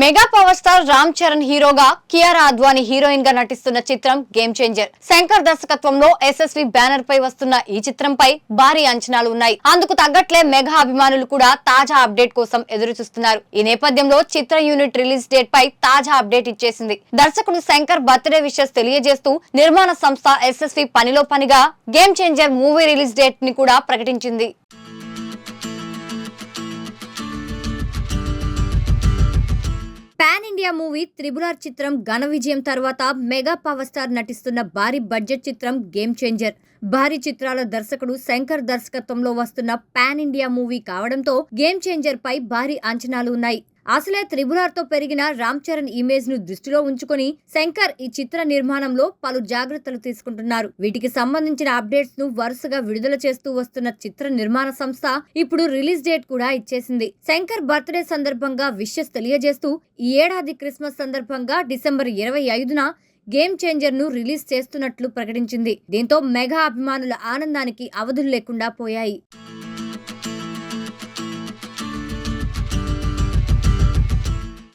Mega power star Ram Charan హీరోగా కియారా అద్వానీ హీరోయిన్గా నటిస్తున్న చిత్రం గేమ్ చేంజర్ శంకర్ దర్శకత్వంలో ఎస్ఎస్వి బ్యానర్ పై వస్తున్న ఈ చిత్రంపై భారీ అంచనాలు ఉన్నాయి. అందుకు తగ్గట్లే మెగా అభిమానులు కూడా తాజా అప్డేట్ కోసం ఎదురు చూస్తున్నారు ఈ నేపథ్యంలో చిత్ర యూనిట్ రిలీజ్ డేట్ పై తాజా అప్డేట్ ఇచ్చేసింది. దర్శకుడు శంకర్ బర్త్డే విషెస్ తెలియజేస్తూ నిర్మాణ సంస్థ ఎస్ఎస్వి పనిలో పనిగా గేమ్ చేంజర్ మూవీ రిలీజ్ డేట్ని కూడా ప్రకటించింది. ఇండియా మూవీ త్రిబులార్ చిత్రం ఘన విజయం తర్వాత మెగా పవర్ స్టార్ నటిస్తున్న భారీ బడ్జెట్ చిత్రం గేమ్ చేంజర్ భారీ చిత్రాల దర్శకుడు శంకర్ దర్శకత్వంలో వస్తున్న పాన్ ఇండియా మూవీ కావడంతో గేమ్ చేంజర్ పై భారీ అంచనాలు ఉన్నాయి. అసలే త్రిబులార్తో పెరిగిన రామ్ చరణ్ ఇమేజ్ను దృష్టిలో ఉంచుకొని శంకర్ ఈ చిత్ర నిర్మాణంలో పలు జాగ్రత్తలు తీసుకుంటున్నారు. వీటికి సంబంధించిన అప్డేట్స్ను వరుసగా విడుదల చేస్తూ వస్తున్న చిత్ర నిర్మాణ సంస్థ ఇప్పుడు రిలీజ్ డేట్ కూడా ఇచ్చేసింది. శంకర్ బర్త్డే సందర్భంగా విషెస్ తెలియజేస్తూ ఈ ఏడాది క్రిస్మస్ సందర్భంగా డిసెంబర్ ఇరవై ఐదున గేమ్ చేంజర్ను రిలీజ్ చేస్తున్నట్లు ప్రకటించింది. దీంతో మెగా అభిమానుల ఆనందానికి అవధులు లేకుండా పోయాయి.